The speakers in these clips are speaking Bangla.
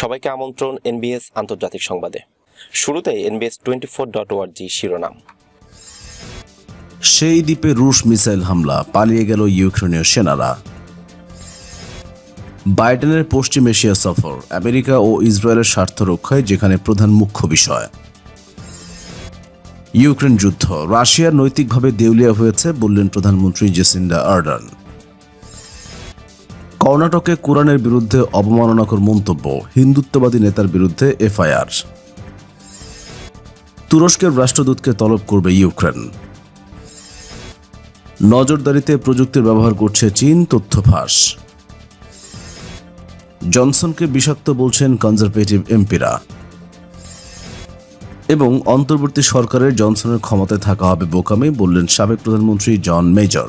সবাইকে আমন্ত্রণ এনবিএস আন্তর্জাতিক সংবাদে। শুরুতে NBS twenty four dot org শিরোনাম। সেই দ্বীপে রুশ মিসাইল হামলা, পালিয়ে গেল ইউক্রেনীয় সেনারা। বাইডেনের পশ্চিম এশিয়া সফর, আমেরিকা ও ইসরায়েলের স্বার্থ রক্ষায় যেখানে প্রধান মুখ্য বিষয়। ইউক্রেন যুদ্ধ, রাশিয়া নৈতিকভাবে দেউলিয়া হয়েছে, বললেন প্রধানমন্ত্রী জেসিন্ডা আর্ডান কর্ণাটকে কোরআনের বিরুদ্ধে অবমাননাকর মন্তব্য, হিন্দুত্ববাদী নেতার বিরুদ্ধে এফআইআর। তুরস্কের রাষ্ট্রদূতকে তলব করবে ইউক্রেন। নজরদারিতে প্রযুক্তির ব্যবহার করছে চীন তথ্য ফাঁস। জনসনকে বিষাক্ত বলছেন কনজারভেটিভ এমপিরা। এবং অন্তর্বর্তী সরকারের জনসনের ক্ষমতায় থাকা হবে বোকামে বললেন সাবেক প্রধানমন্ত্রী জন মেজর।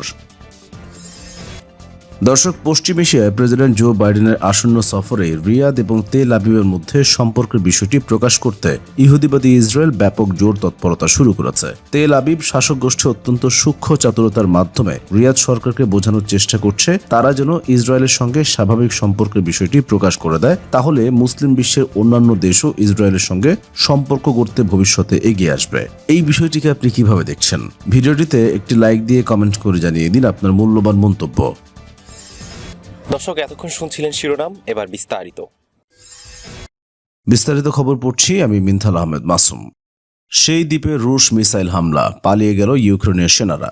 দর্শক, পশ্চিম এশিয়ায় প্রেসিডেন্ট জো বাইডেনের আসন্ন সফরে রিয়াদ এবং তেল আবিবের মধ্যে সম্পর্কের বিষয়টি প্রকাশ করতে ইহুদিবাদী ইসরায়েল ব্যাপক জোর তৎপরতা শুরু করেছে। তেল আবিব শাসক গোষ্ঠী অত্যন্ত সূক্ষ্ম চাতুরতার মাধ্যমে রিয়াদ সরকারকে বোঝানোর চেষ্টা করছে, তারা যেন ইসরায়েলের সঙ্গে স্বাভাবিক সম্পর্কের বিষয়টি প্রকাশ করে দেয়। তাহলে মুসলিম বিশ্বের অন্যান্য দেশও ইসরায়েলের সঙ্গে সম্পর্ক করতে ভবিষ্যতে এগিয়ে আসবে। এই বিষয়টিকে আপনি কীভাবে দেখছেন? ভিডিওটিতে একটি লাইক দিয়ে কমেন্ট করে জানিয়ে দিন আপনার মূল্যবান মন্তব্য। দর্শক, এতক্ষণ শুনছিলেন শিরোনাম, এবার বিস্তারিত। বিস্তারিত খবর পড়ছি আমি মিনথাল আহমেদ মাসুম। সেই দ্বীপে রুশ মিসাইল হামলা পালিয়ে গেল ইউক্রেনের সেনারা।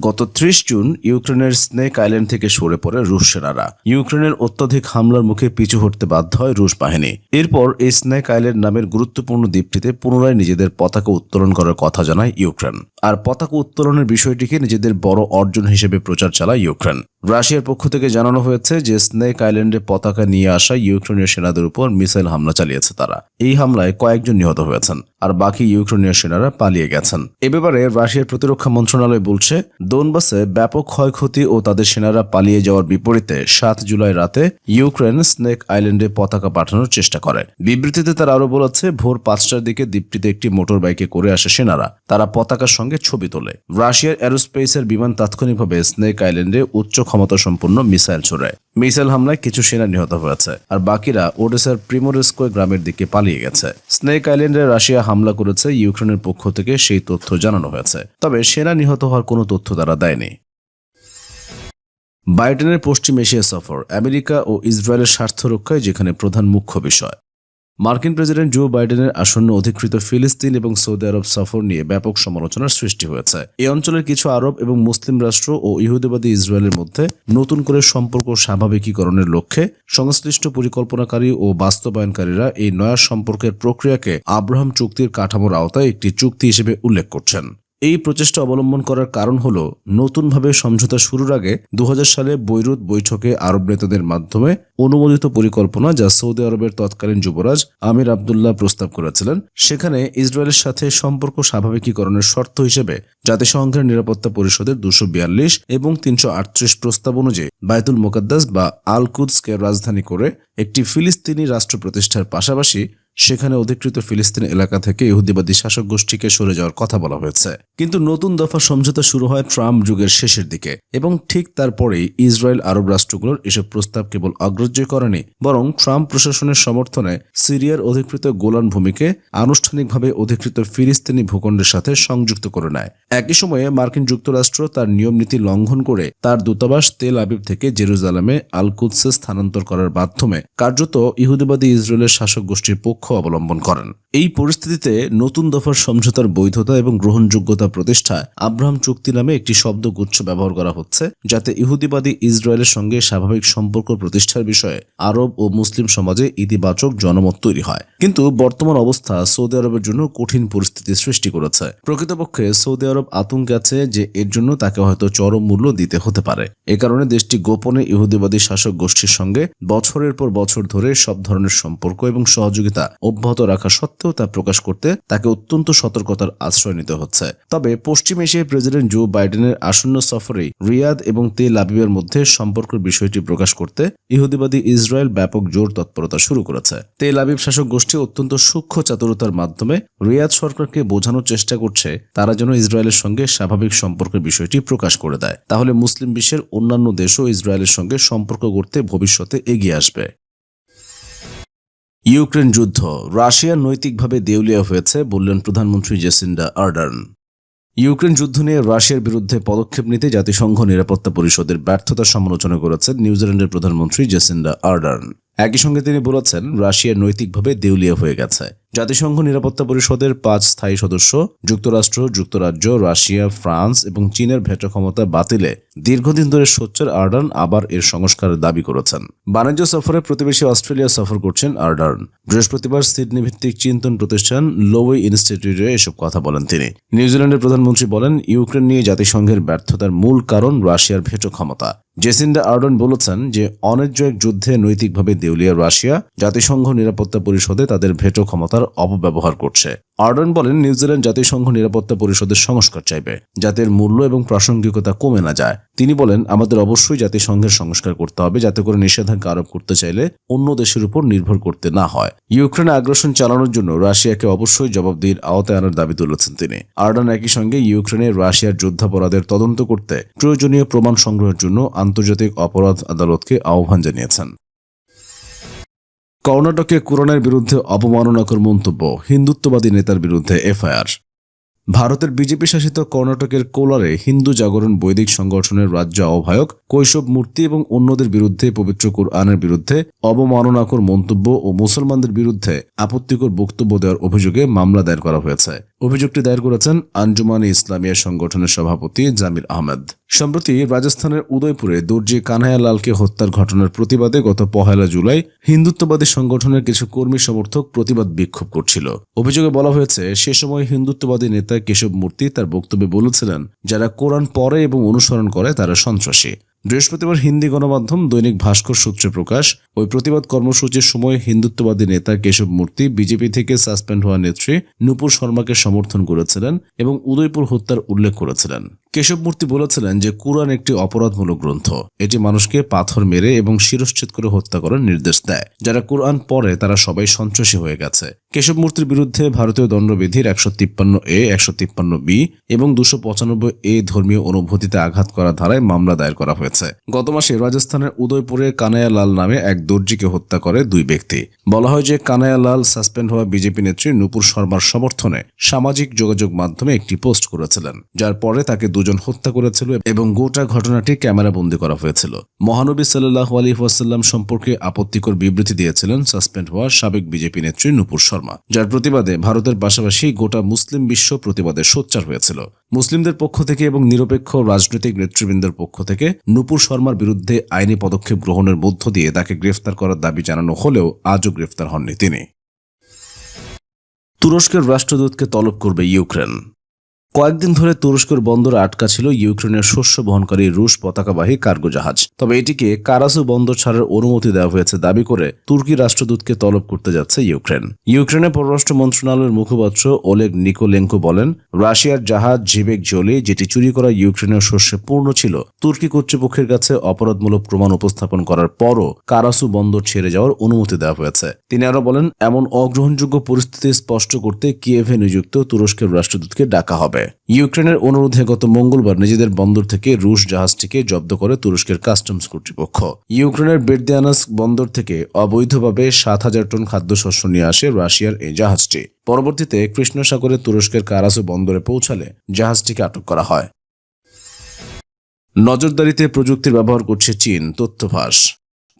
গত ত্রিশ জুন ইউক্রেনের স্নেক আইল্যান্ড থেকে সরে পড়ে রুশ সেনারা। ইউক্রেনের অত্যাধিক হামলার মুখে পিছু হটতে বাধ্য হয় রুশ বাহিনী। এরপর এই স্নেক আইল্যান্ড নামের গুরুত্বপূর্ণ দ্বীপটিতে পুনরায় নিজেদের পতাকা উত্তোলন করার কথা জানায় ইউক্রেন। আর পতাকা উত্তোলনের বিষয়টিকে নিজেদের বড় অর্জন হিসেবে প্রচার চালায় ইউক্রেন। রাশিয়ার পক্ষ থেকে জানানো হয়েছে যে স্নেক আইল্যান্ডে পতাকা নিয়ে আসা ইউক্রেনীয় সেনাদের উপর মিসাইল হামলা চালিয়েছে তারা। এই হামলায় কয়েকজন নিহত হয়েছেন, আর বাকি ইউক্রেনীয় সেনারা পালিয়ে গেছেন। এ ব্যাপারে রাশিয়ার প্রতিরক্ষা মন্ত্রণালয় বলছে, দোনবাসে ব্যাপক ক্ষয়ক্ষতি ও তাদের সেনারা পালিয়ে যাওয়ার বিপরীতে সাত জুলাই রাতে ইউক্রেন স্নেক আইল্যান্ডে পতাকা পাঠানোর চেষ্টা করে। বিবৃতিতে তারা আরও বলেছে, ভোর পাঁচটার দিকে দ্বীপটিতে একটি মোটর বাইকে করে আসে সেনারা। তারা পতাকার সঙ্গে ছবি তোলে। রাশিয়ার অ্যারোস্পেসের বিমান তাৎক্ষণিকভাবে স্নেক আইল্যান্ডে উচ্চ ক্ষমতা সম্পন্ন মিসাইল ছোড়ায়। মিসাইল হামলায় কিছু সেনা নিহত হয়েছে, আর বাকিরা ওডেসার প্রিমোরেস্কো গ্রামের দিকে পালিয়ে গেছে। স্নেক আইল্যান্ডে রাশিয়া হামলা করেছে ইউক্রেনের পক্ষ থেকে সেই তথ্য জানানো হয়েছে, তবে সেনা নিহত হওয়ার কোনো তথ্য তারা দেয়নি। বাইডেনের পশ্চিম এশিয়া সফর, আমেরিকা ও ইসরায়েলের স্বার্থ রক্ষায় যেখানে প্রধান মুখ্য বিষয় মার্কিন প্রেসিডেন্ট জো বাইডেনের আসন্ন অধিকৃত ফিলিস্তিন এবং সৌদি আরব সফর নিয়ে ব্যাপক সমালোচনার সৃষ্টি হয়েছে। এই অঞ্চলের কিছু আরব এবং মুসলিম রাষ্ট্র ও ইহুদিবাদী ইসরায়েলের মধ্যে নতুন করে সম্পর্ক স্বাভাবিকীকরণের লক্ষ্যে সংশ্লিষ্ট পরিকল্পনাকারী ও বাস্তবায়নকারীরা এই নয়া সম্পর্কের প্রক্রিয়াকে আব্রাহাম চুক্তির কাঠামোর আওতায় একটি চুক্তি হিসেবে উল্লেখ করছেন। এই প্রচেষ্টা অবলম্বন করার কারণ হল নতুনভাবে সমঝোতা শুরুর আগে দু হাজার সালে বৈরুত বৈঠকে আরব নেতাদের মাধ্যমে অনুমোদিত পরিকল্পনা যা সৌদি আরবের তৎকালীন যুবরাজ আমির আবদুল্লাহ প্রস্তাব করেছিলেন, সেখানে ইসরায়েলের সাথে সম্পর্ক স্বাভাবিকীকরণের শর্ত হিসেবে জাতিসংঘের নিরাপত্তা পরিষদের দুশো বিয়াল্লিশ এবং তিনশো আটত্রিশ প্রস্তাব অনুযায়ী বায়তুল মোকাদ্দাস বা আল কুদসকে রাজধানী করে একটি ফিলিস্তিনি রাষ্ট্র প্রতিষ্ঠার পাশাপাশি সেখানে অধিকৃত ফিলিস্তিন এলাকা থেকে ইহুদিবাদী শাসক গোষ্ঠীকে সরে যাওয়ার কথা বলা হয়েছে। কিন্তু নতুন দফা সমঝোতা শুরু হয় ট্রাম্প যুগের শেষের দিকে এবং ঠিক তারপরেই ইসরায়েল আরব রাষ্ট্রগুলোর এসব প্রস্তাব কেবল অগ্রাহ্য করেনি, বরং ট্রাম্প প্রশাসনের সমর্থনে সিরিয়ার অধিকৃত গোলান ভূমিকে আনুষ্ঠানিকভাবে অধিকৃত ফিলিস্তিনি ভূখণ্ডের সাথে সংযুক্ত করে নেয়। একই সময়ে মার্কিন যুক্তরাষ্ট্র তার নিয়ম নীতি লঙ্ঘন করে তার দূতাবাস তেল আবিব থেকে জেরুজালেমে আল কুদসে স্থানান্তর করার মাধ্যমে কার্যত ইহুদিবাদী ইসরায়েলের শাসক গোষ্ঠীর পক্ষ অবলম্বন করেন। এই পরিস্থিতিতে নতুন দফার সমঝোতার বৈধতা এবং গ্রহণযোগ্যতা প্রতিষ্ঠায় আব্রাহাম চুক্তি নামে একটি শব্দগুচ্ছ ব্যবহার করা হচ্ছে, যাতে ইহুদিবাদী ইসরায়েলের সঙ্গে স্বাভাবিক সম্পর্ক প্রতিষ্ঠার বিষয়ে আরব ও মুসলিম সমাজে ইতিবাচক জনমত তৈরি হয়। কিন্তু বর্তমান অবস্থা সৌদি আরবের জন্য কঠিন পরিস্থিতি সৃষ্টি করেছে। প্রকৃতপক্ষে সৌদি আরব আতঙ্কে আছে যে এর জন্য তাকে হয়তো চরম মূল্য দিতে হতে পারে। এ কারণে দেশটি গোপনে ইহুদিবাদী শাসক গোষ্ঠীর সঙ্গে বছরের পর বছর ধরে সব ধরনের সম্পর্ক এবং সহযোগিতা অব্যাহত রাখা সত্ত্বেও তা প্রকাশ করতে তাকে অত্যন্ত সতর্কতার আশ্রয় নিতে হচ্ছে। তবে পশ্চিম এশিয়ায় প্রেসিডেন্ট জো বাইডেনের আসন্ন সফরে রিয়াদ এবং তেল আবিবের মধ্যে সম্পর্কের বিষয়টি প্রকাশ করতে ইহুদিবাদী ইসরায়েল ব্যাপক জোর তৎপরতা শুরু করেছে। তেল আবিব শাসক গোষ্ঠী অত্যন্ত সূক্ষ্ম চাতুরতার মাধ্যমে রিয়াদ সরকারকে বোঝানোর চেষ্টা করছে, তারা যেন ইসরায়েলের সঙ্গে স্বাভাবিক সম্পর্কের বিষয়টি প্রকাশ করে দেয়। তাহলে মুসলিম বিশ্বের অন্যান্য দেশও ইসরায়েলের সঙ্গে সম্পর্ক করতে ভবিষ্যতে এগিয়ে আসবে। ইউক্রেন যুদ্ধ। রাশিয়া নৈতিকভাবে দেউলিয়া হয়েছে, বললেন প্রধানমন্ত্রী জেসিন্ডা আর্ডার্ন। ইউক্রেন যুদ্ধ নিয়ে রাশিয়ার বিরুদ্ধে পদক্ষেপ নিতে জাতিসংঘ নিরাপত্তা পরিষদের ব্যর্থতা সমালোচনা করেছেন নিউজিল্যান্ডের প্রধানমন্ত্রী জেসিন্ডা আর্ডার্ন। একই সঙ্গে তিনি বলেছেন, রাশিয়া নৈতিকভাবে দেউলিয়া হয়ে গেছে। জাতিসংঘ নিরাপত্তা পরিষদের পাঁচ স্থায়ী সদস্য, যুক্তরাষ্ট্র, যুক্তরাজ্য, রাশিয়া, ফ্রান্স এবং চীনের ভেটো ক্ষমতা বাতিলে দীর্ঘদিন ধরে সোচ্চার আর্ডার্ন আবার এর সংস্কারের দাবি করেছেন। বাণিজ্য সফরে প্রতিবেশী অস্ট্রেলিয়া সফর করছেন আর্ডার্ন বৃহস্পতিবার সিডনি ভিত্তিক চিন্তন প্রতিষ্ঠান লোওয়ে ইনস্টিটিউটে এসব কথা বলেন তিনি। নিউজিল্যান্ডের প্রধানমন্ত্রী বলেন, ইউক্রেন নিয়ে জাতিসংঘের ব্যর্থতার মূল কারণ রাশিয়ার ভেটো ক্ষমতা। জেসিন্ডা আর্ডন বলেছেন যে অন্যায্য এক যুদ্ধে নৈতিকভাবে দেউলিয়া রাশিয়া জাতিসংঘ নিরাপত্তা পরিষদে তাদের ভেটো ক্ষমতার অপব্যবহার করছে। আর্ডন বলেন নিউজিল্যান্ড জাতিসংঘ নিরাপত্তা পরিষদের সংস্কার চাইবে যাতে মূল্য এবং প্রাসঙ্গিকতা কমে না যায়। তিনি বলেন, আমাদের অবশ্যই জাতিসংঘের সংস্কার করতে হবে, যাতে করে নিষেধাজ্ঞা আরোপ করতে চাইলে অন্য দেশের উপর নির্ভর করতে না হয়। ইউক্রেনে আগ্রাসন চালানোর জন্য রাশিয়াকে অবশ্যই জবাবদিহির আওতায় আনার দাবি তুলেছেন তিনি। আর্ডন একই সঙ্গে ইউক্রেনে রাশিয়ার যুদ্ধাপরাধের তদন্ত করতে প্রয়োজনীয় প্রমাণ সংগ্রহের জন্য আন্তর্জাতিক অপরাধ আদালতকে আহ্বান জানিয়েছেন। কর্ণাটকে কোরআনের বিরুদ্ধে অবমাননাকর মন্তব্য, হিন্দুত্ববাদী নেতার বিরুদ্ধে এফআইআর। ভারতের বিজেপি শাসিত কর্ণাটকের কোলারে হিন্দু জাগরণ বৈদিক সংগঠনের রাজ্য আহ্বায়ক কৈশব মূর্তি এবং অন্যদের বিরুদ্ধে পবিত্র কোরআনের বিরুদ্ধে অবমাননাকর মন্তব্য ও মুসলমানদের বিরুদ্ধে আপত্তিকর বক্তব্য দেওয়ার অভিযোগে মামলা দায়ের করা হয়েছে। অভিযোগটি দায়ের করেছেন আঞ্জুমানে ইসলামিয়া সংগঠনের সভাপতি জামির আহমেদ। সম্প্রতি রাজস্থানের উদয়পুরে দর্জি কানায়া লালকে হত্যার ঘটনার প্রতিবাদে গত পহেলা জুলাই হিন্দুত্ববাদী সংগঠনের কিছু কর্মী সমর্থক প্রতিবাদ বিক্ষোভ করছিল। অভিযোগে বলা হয়েছে, সে সময় হিন্দুত্ববাদী নেতা কেশব মূর্তি তার বক্তব্যে বলেছিলেন, যারা কোরআন পড়ে এবং অনুসরণ করে তারা সন্ত্রাসী। বৃহস্পতিবার হিন্দি গণমাধ্যম দৈনিক ভাস্কর সূত্রে প্রকাশ, ওই প্রতিবাদ কর্মসূচির সময় হিন্দুত্ববাদী নেতা কেশব মূর্তি, বিজেপি থেকে সাসপেন্ড হওয়া নেত্রী নূপুর শর্মাকে সমর্থন করেছিলেন এবং উদয়পুর হত্যার উল্লেখ করেছিলেন। কেশব মূর্তি বলেছিলেন যে, কুরআন একটি অপরাধমূলক গ্রন্থ। এটি মানুষকে পাথর মেরে এবং শিরশ্ছেদ করে হত্যা করার নির্দেশ দেয়। যারা কুরআন পড়ে, তারা সবাই সন্ত্রাসী হয়ে গেছে। কেশব মূর্তির বিরুদ্ধে ভারতীয় দণ্ডবিধির একশো তিপ্পান্ন এ, একশো তিপ্পান্ন বি এবং দুশো পঁচানব্বই এ ধর্মীয় অনুভূতিতে আঘাত করা ধারায় মামলা দায়ের করা হয়েছে। গত মাসে রাজস্থানের উদয়পুরে কানায়া লাল নামে এক দর্জিকে হত্যা করে দুই ব্যক্তি। বলা হয় যে কানায়া লাল সাসপেন্ড হওয়া বিজেপি নেত্রী নূপুর শর্মার সমর্থনে সামাজিক যোগাযোগ মাধ্যমে একটি পোস্ট করেছিলেন, যার পরে তাকে দুজন হত্যা করেছিল এবং গোটা ঘটনাটি ক্যামেরা ক্যামেরাবন্দি করা হয়েছিল। মহানবী সাল্লাহ আলী ওয়াসাল্লাম সম্পর্কে আপত্তিকর বিবৃতি দিয়েছিলেন সাসপেন্ড হওয়া সাবেক বিজেপি নেত্রী নূপুর শর্মা। যার প্রতিবাদে ভারতের পাশাপাশি গোটা মুসলিম বিশ্ব প্রতিবাদে সোচ্চার হয়েছিল। মুসলিমদের পক্ষ থেকে এবং নিরপেক্ষ রাজনৈতিক নেতৃবৃন্দের পক্ষ থেকে নুপুর শর্মার বিরুদ্ধে আইনি পদক্ষেপ গ্রহণের মধ্য দিয়ে তাকে গ্রেফতার করার দাবি জানানো হলেও আজও গ্রেফতার হননি তিনি। তুরস্কের রাষ্ট্রদূতকে তলব করবে ইউক্রেন। কয়েকদিন ধরে তুরস্কের বন্দরে আটকা ছিল ইউক্রেনের শস্য বহনকারী রুশ পতাকাবাহী কার্গো জাহাজ। তবে এটিকে কারাসু বন্দর ছাড়ার অনুমতি দেওয়া হয়েছে দাবি করে তুর্কি রাষ্ট্রদূতকে তলব করতে যাচ্ছে ইউক্রেন। ইউক্রেনের পররাষ্ট্র মন্ত্রণালয়ের মুখপাত্র ওলেগ নিকোলেঙ্কো বলেন, রাশিয়ার জাহাজ জিবেক জলি যেটি চুরি করা ইউক্রেনের শস্যে পূর্ণ ছিল, তুর্কি কর্তৃপক্ষের কাছে অপরাধমূলক প্রমাণ উপস্থাপন করার পরও কারাসু বন্দর ছেড়ে যাওয়ার অনুমতি দেওয়া হয়েছে। তিনি আরও বলেন, এমন অগ্রহণযোগ্য পরিস্থিতি স্পষ্ট করতে কিয়েভে নিযুক্ত তুরস্কের রাষ্ট্রদূতকে ডাকা হবে। ইউক্রেনের অনুরোধে গত মঙ্গলবার নিজেদের বন্দর থেকে রুশ জাহাজটিকে জব্দ করে তুরস্কের কাস্টমস কর্তৃপক্ষ। ইউক্রেনের বেরদিয়ানাস বন্দর থেকে অবৈধভাবে সাত হাজার টন খাদ্যশস্য নিয়ে আসে রাশিয়ার এই জাহাজটি। পরবর্তীতে কৃষ্ণ সাগরে তুরস্কের কারাসু বন্দরে পৌঁছালে জাহাজটিকে আটক করা হয়। নজরদারিতে প্রযুক্তির ব্যবহার করছে চীন, তথ্যভাস।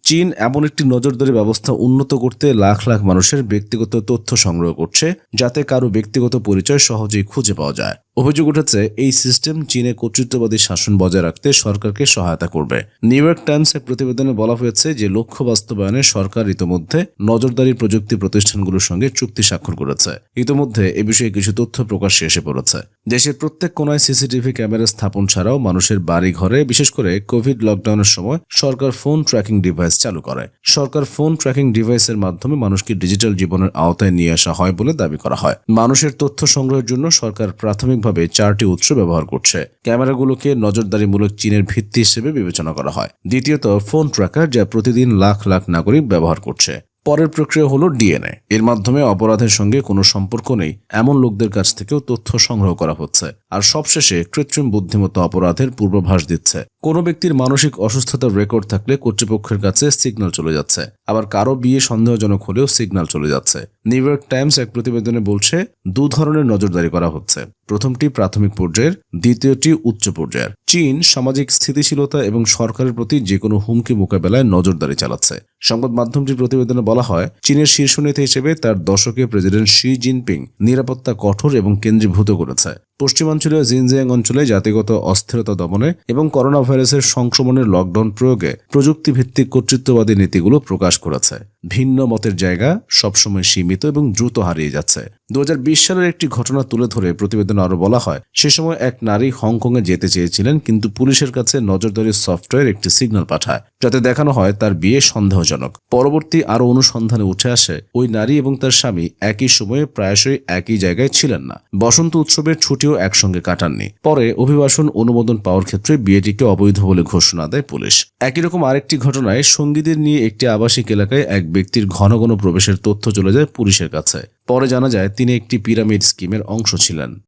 চীন এমন একটি নজরদারি ব্যবস্থা উন্নত করতে লাখ লাখ মানুষের ব্যক্তিগত তথ্য সংগ্রহ করছে, যাতে কারও ব্যক্তিগত পরিচয় সহজেই খুঁজে পাওয়া যায়। অভিযোগ উঠেছে, এই সিস্টেম চীনে কর্তৃত্ববাদী শাসন বজায় রাখতে সরকারকে সহায়তা করবে। নিউ ইয়র্ক টাইমসের প্রতিবেদনে বলা হয়েছে যে, লক্ষ্য বাস্তবায়নে সরকার ইতোমধ্যে নজরদারি প্রযুক্তি প্রতিষ্ঠানগুলোর সঙ্গে চুক্তি স্বাক্ষর করেছে। ইতোমধ্যে এ বিষয়ে কিছু তথ্য প্রকাশ্যে এসে পড়েছে। দেশের প্রত্যেক কোনায় সিসিটিভি ক্যামেরা স্থাপন ছাড়াও মানুষের বাড়ি ঘরে, বিশেষ করে কোভিড লকডাউনের সময়, সরকার ফোন ট্র্যাকিং ডিভাইস চালু করে। সরকার ফোন ট্র্যাকিং ডিভাইসের মাধ্যমে মানুষকে ডিজিটাল জীবনের আওতায় নিয়ে আসা হয় বলে দাবি করা হয়। মানুষের তথ্য সংগ্রহের জন্য সরকার প্রাথমিকভাবে চারটি উৎস ব্যবহার করছে। ক্যামেরাগুলোকে নজরদারিমূলক চীনের ভিত্তি হিসেবে বিবেচনা করা হয়। দ্বিতীয়ত, ফোন ট্র্যাকার যা প্রতিদিন লাখ লাখ নাগরিক ব্যবহার করছে। পরের প্রক্রিয়া হলো ডিএনএ। এর মাধ্যমে অপরাধের সঙ্গে কোনো সম্পর্ক নেই। এমন লোকদের কাছ থেকেও তথ্য সংগ্রহ করা হচ্ছে। আর সবশেষে কৃত্রিম বুদ্ধিমত্তা অপরাধের পূর্বাভাস দিচ্ছে। কোনো ব্যক্তির মানসিক অসুস্থতার রেকর্ড থাকলে কর্তৃপক্ষের কাছে সিগন্যাল চলে যাচ্ছে। আবার কারও বিয়ে সন্দেহজনক হলেও সিগন্যাল চলে যাচ্ছে। নিউ ইয়র্ক টাইমস এক প্রতিবেদনে বলছে, দু ধরনের নজরদারি করা হচ্ছে। প্রথমটি প্রাথমিক পর্যায়ের, দ্বিতীয়টি উচ্চ পর্যায়ের। চীন সামাজিক স্থিতিশীলতা এবং সরকারের প্রতি যে কোনো হুমকি মোকাবেলায় নজরদারি চালাচ্ছে। সংবাদ মাধ্যমটির প্রতিবেদনে বলা হয়, চীনের শীর্ষ নেতা হিসেবে তার দশকে প্রেসিডেন্ট শি জিনপিং নিরাপত্তা কঠোর এবং কেন্দ্রীভূত করেছে। পশ্চিমাঞ্চলীয় জিনজিয়াং অঞ্চলে জাতিগত অস্থিরতা দমনে এবং করোনা ভাইরাসের সংক্রমণের লকডাউন প্রয়োগে প্রযুক্তি ভিত্তিক কর্তৃত্ববাদী নীতিগুলো প্রকাশ করেছে। ভিন্ন মতের জায়গা সবসময় সীমিত এবং দ্রুত হারিয়ে যাচ্ছে। দু হাজার বিশ সালের একটি ঘটনা তুলে ধরে প্রতিবেদনে আরও বলা হয়, সে সময় এক নারী হংকংয়ে যেতে চেয়েছিলেন, কিন্তু পুলিশের কাছে নজরদারি সফটওয়্যার একটি সিগন্যাল পাঠায়, যাতে দেখানো হয় তার বিয়ে সন্দেহজনক। পরবর্তী আরও অনুসন্ধানে উঠে আসে, ওই নারী এবং তার স্বামী একই সময়ে প্রায়শই একই জায়গায় ছিলেন না। বসন্ত উৎসবের ছুটিও একসঙ্গে কাটাননি। পরে অভিবাসন অনুমোদন পাওয়ার ক্ষেত্রে বিয়েটিকে অবৈধ বলে ঘোষণা দেয় পুলিশ। একই রকম আরেকটি ঘটনায় সঙ্গীদের নিয়ে একটি আবাসিক এলাকায় এক ব্যক্তির ঘন ঘন প্রবেশের তথ্য চলে যায় পুলিশের কাছে। পরে জানা যায় তিনি একটি পিরামিড স্কিমের অংশ ছিলেন।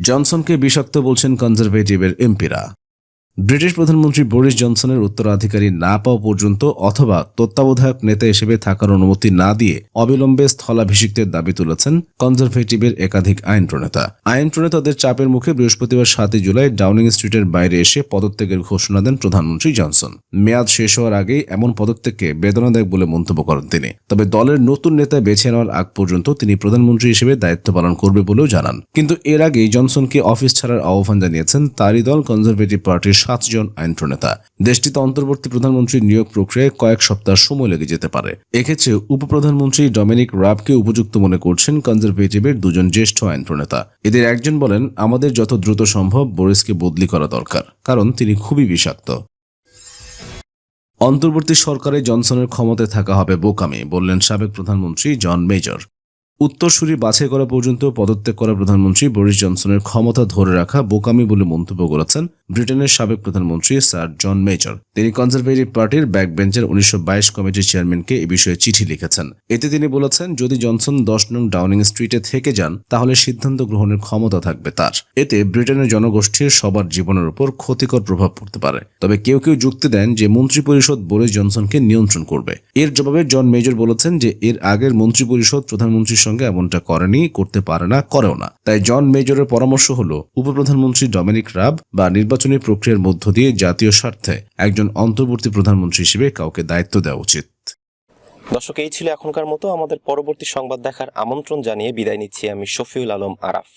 জনসনকে বিষাক্ত বলছেন কনজারভেটিভের এমপিরা। ব্রিটিশ প্রধানমন্ত্রী বরিস জনসনের উত্তরাধিকারী না পাওয়া পর্যন্ত অথবা তত্ত্বাবধায়ক নেতা হিসেবে থাকার অনুমতি না দিয়ে অবিলম্বে স্থলাভিষিক্তের দাবি তুলেছেন কনজারভেটিভের একাধিক আইন প্রণেতা। আইন প্রণেতাদের চাপের মুখে বৃহস্পতিবার সাতই জুলাই ডাউনিং স্ট্রিটের বাইরে এসে পদত্যাগের ঘোষণা দেন প্রধানমন্ত্রী জনসন। মেয়াদ শেষ হওয়ার আগেই এমন পদত্যাগকে বেদনাদায়ক বলে মন্তব্য করেন তিনি। তবে দলের নতুন নেতা বেছে নেওয়ার আগ পর্যন্ত তিনি প্রধানমন্ত্রী হিসেবে দায়িত্ব পালন করবে বলেও জানান। কিন্তু এর আগেই জনসনকে অফিস ছাড়ার আহ্বান জানিয়েছেন তারই দল কনজারভেটিভ পার্টির সাতজন আইন প্রণেতা দেশটিতে অন্তর্বর্তী প্রধানমন্ত্রী নিয়োগ প্রক্রিয়ায় কয়েক সপ্তাহ সময় লেগে যেতে পারে। এক্ষেত্রে উপপ্রধানমন্ত্রী ডমিনিক রাবকে উপযুক্ত মনে করছেন কনজারভেটিভের দুজন জ্যেষ্ঠ আইন প্রণেতা এদের একজন বলেন, আমাদের যত দ্রুত সম্ভব বোরিসকে বদলি করা দরকার, কারণ তিনি খুবই বিষাক্ত। অন্তর্বর্তী সরকারে জনসনের ক্ষমতায় থাকা হবে বোকামি, বললেন সাবেক প্রধানমন্ত্রী জন মেজর। উত্তরসূরি বাছাই করা পর্যন্ত পদত্যাগ করা প্রধানমন্ত্রী বরিস জনসনের ক্ষমতা ধরে রাখা বোকামি বলে মন্তব্য করেছেন ব্রিটেনের সাবেক প্রধানমন্ত্রী স্যার জন মেজর। তিনি কনজারভেটিভ পার্টির ব্যাকবেঞ্চের উনিশশো কমিটির চেয়ারম্যানকে এ বিষয়ে চিঠি লিখেছেন। এতে তিনি বলেছেন, যদি জনসন দশ নং ডাউনিং স্ট্রিটে থেকে যান, তাহলে সিদ্ধান্ত গ্রহণের ক্ষমতা থাকবে তার। এতে ব্রিটেনের জনগোষ্ঠীর সবার জীবনের উপর ক্ষতিকর প্রভাব পড়তে পারে। তবে কেউ কেউ যুক্তি দেন যে মন্ত্রিপরিষদ বরিস জনসনকে নিয়ন্ত্রণ করবে। এর জবাবে জন মেজর বলেছেন যে এর আগের মন্ত্রিপরিষদ প্রধানমন্ত্রীর সঙ্গে এমনটা করেনি, করতে পারে না, করেও না। তাই জন মেজরের পরামর্শ হল, উপপ্রধানমন্ত্রী ডমিনিক রাব বা নির্বাচনী প্রক্রিয়ার মধ্য দিয়ে জাতীয় স্বার্থে একজন অন্তর্বর্তী প্রধানমন্ত্রী হিসেবে কাউকে দায়িত্ব দেওয়া উচিত। দর্শক, এই ছিল এখনকার মতো। আমাদের পরবর্তী সংবাদ দেখার আমন্ত্রণ জানিয়ে বিদায় নিচ্ছি আমি শফিউল আলম আরাফ।